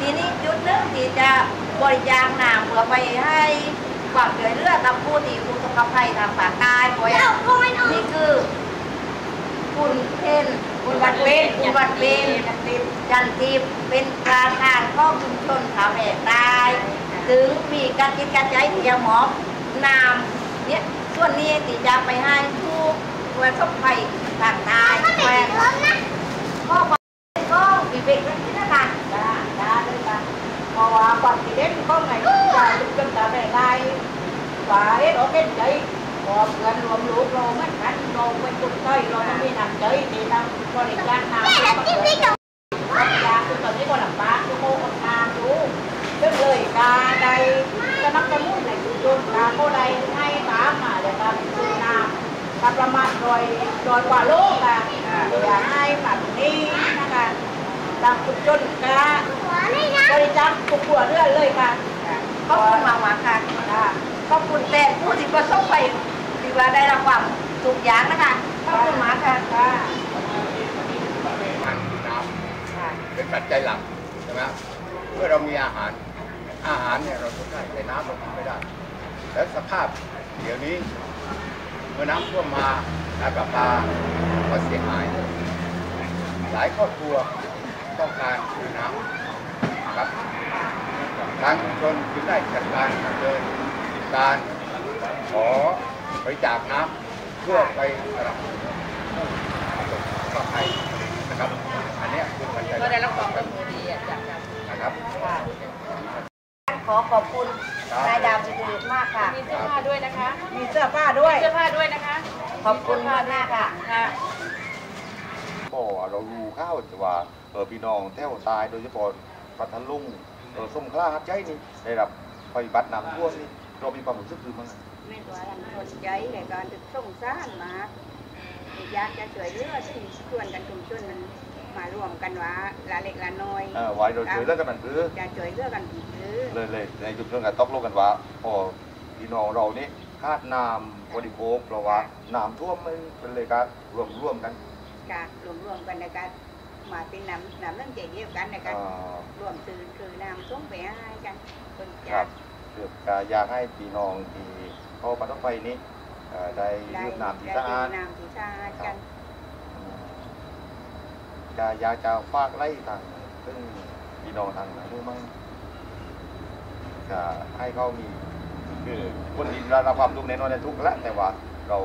ทีนี้จุดหนึ่งที่จะบริจาคน้ำเพื่อไปให้ความช่วยเหลือกับผู้ที่ผู้ประสบภัยทางภาคใต้เพว่านี่คือ คุณเทนคุณวันเป็นคุณวันเป็นจันทิพย์เป็นประธานข้อชุมชนขาแหลกใต้ถึงมีการคิดการใจที่จะหมอบน้ำเนี่ยส่วนนี้ที่จะไปให้ผู้ประสบภัยทางใต้แหวกข้อความก็มีเบรกที่นั่นนะจ้าจ้าด้วยกันเพราะว่าความคิดเห็นก็ไงจะจนจะได้ได้ ว่าเอ๊ะเราเป็นใจพอเพื่อนรวมลูกเราเหมือนกันเราเป็นคนใกล้เราไม่มีน้ำใจที่ทำบริการน้ำให้กับเพื่อนยาคือตอนนี้คนหลังบ้านทุกคนทานรู้เรื่องเลยกาใดจะนับจะมุ่งในชุมชนกาโคใดให้ตามมาเดี๋ยวตามซื้อน้ำถ้าประมาณร้อยร้อยกว่าโลกอะอย่าให้แบบนี้นะคะตามชุมชนกาบริจาคทุกครัวเรือนเลยค่ะขอบคุณมากมากๆค่ะ ขอบคุณแต่ผู้ที่ประสบภัยที่ว่าได้รับความทุขยากนะคะขอบคุณมากค่ะค่ะอาหารคือน้ำเป็นปัจจัยหลักใช่ไหมเมื่อเรามีอาหารอาหารเนี่ยเราทุกได้แต่น้ำเราทำไม่ได้ แล้วสภาพเดี๋ยวนี้ เมื่อน้ำท่วมมาน้ำประปาก็เสียหาย หลายครอบครัวต้องการซื้อน้ำครับทางชุมชนจึงได้จัดการดำเนิน การขอบริจาคน้ำเพื่อไปสนับสนุนผู้ประสบภัยนะครับ อันเนี้ยคือปัจจัยก็ได้รับความร่วมมือดีอะจากการนะครับขอขอบคุณนายดาวจิตรมากค่ะ มีเสื้อผ้าด้วยนะคะ มีเสื้อผ้าด้วย เสื้อผ้าด้วยนะคะ ขอบคุณมากมากค่ะค่ะก็เรารู้ข้าวแต่ว่าเออพี่น้องแถวตายโดยเฉพาะพัทลุงเออสงขลาหัดใจนี่ได้รับปฏิบัติน้ำท่วมนี่ เรามีความรู้สึกคือมั้งไม่ตัวรันคนใจในการจะส่งสร้างมาอยากจะช่วยเหลือที่ชวนกันชุมชนมันมารวมกันว่าละเล็กละน้อยเออไว้เราช่วยเหลือกันมันคือจะช่วยเหลือกันคือเลยเลยในจุดเรื่องการตกลงกันว่าพอพี่น้องเรานี่คาดน้ำบริโภคเพราะว่าน้ำท่วมมันเป็นเลยการรวมร่วมกันการรวมรวมๆกันในการมาเป็นน้ำน้ำเรื่องใจเดียวกันในการเอ่อรวมซื้อคือน้ำส่งไปให้กันคนคจา รักบเกือบจะอยากให้พี่น้องที่เข้ามาต้องไฟนี้เอ่อได้ได้ยืมน้ำที่ได้สะอาดน้ำที่สะอาดกัน จะอยากจะฝากไล่ทางซึ่งพี่น้องทางนั้นด้วยมั้งจะให้เขามีคือคนที่ได้รับความทุกข์ในน้อยในทุกข์แล้วแต่ว่าเรา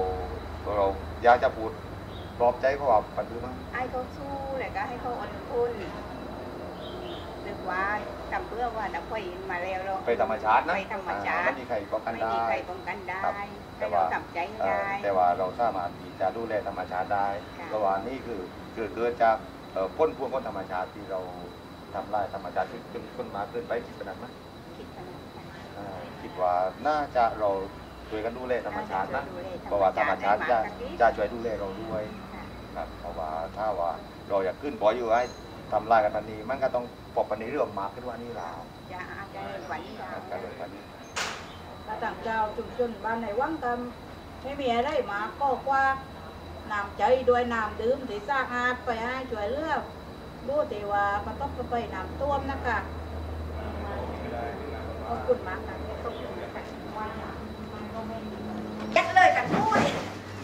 เราอยากจะพูดปลอบใจเขาว่าปัจจุบัน ให้เขาสู้แล้วก็ให้เขาอดทน นึกว่าทำเพื่อว่าดับไฟมาแล้วเราไปธรรมชาตินะไปธรรมชาติไม่มีใครป้องกันไม่ได้มีใครป้องกันได้ครับแต่ให้เราว่าทำใจให้เอ่อได้แต่ว่าเราสามารถที่จะดูแลธรรมชาติได้ค่ะเพราะว่านี่คือเกิดเกิดจากเอ่อพ้นพวงของธรรมชาติที่เราทำลายธรรมชาติจนคนมาเกินไปคิดขนาดนั้นคิดขนาดนั้นอ่าคิดว่าน่าจะเราช่วยกันดูแลธรรมชาตินะดูแลเพราะว่าธรรมชาติจะให้มกจะช่วยดูแลเราด้วยค่ะครับเพราะว่าถ้าว่าเราอยากขึ้นปล่อยอยู่ให้ ทำลายกันปันนี้มันก็ต้องปอบปันนี้เรื่องมากขึ้นว่านี่แล้วจะอาจจะเดินวันนี้ครับก็เลยปันนี้มาต่างเจ้าชุมชนบ้านไหนว่างกำไม่มีอะไรมาก็กว่าน้ำใจด้วยน้ำดื่มที่สะอาดไปให้ช่วยเหลือกดูแต่ว่ามันต้องไปน้ำท่วมนะคะขอบคุณมากค่ะขอบคุณค่ะยัดเลยกันพูด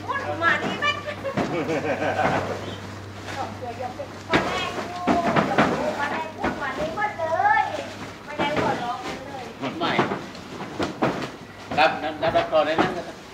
มุดมานี่ไหมต้องช่วยยังเป็นพ่อแม่พูดมาแม่พูดมานี่หมดเลยไม่ได้หัวเราะกันเลย ไม่ครับนับนับก่อนเลยนะ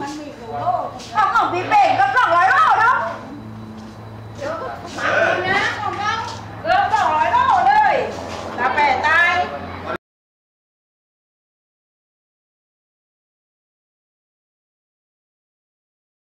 ม่ยอมแปะเราไม่ยอมแปะวัดตั้งแต่เธอเลยเออเปะเลยเราไม่ยอมแปะวัดเอ้ยก็เป็นประจักษ์ก็ส่งรอยเลือเออรอยเลือเหมือนกันแก้มฟ้ากันเออเออไปมีเป็นเออจันหน้าใกล้เกี้ยงกันนะมันมีโลโลเอาของพี่เป่งก็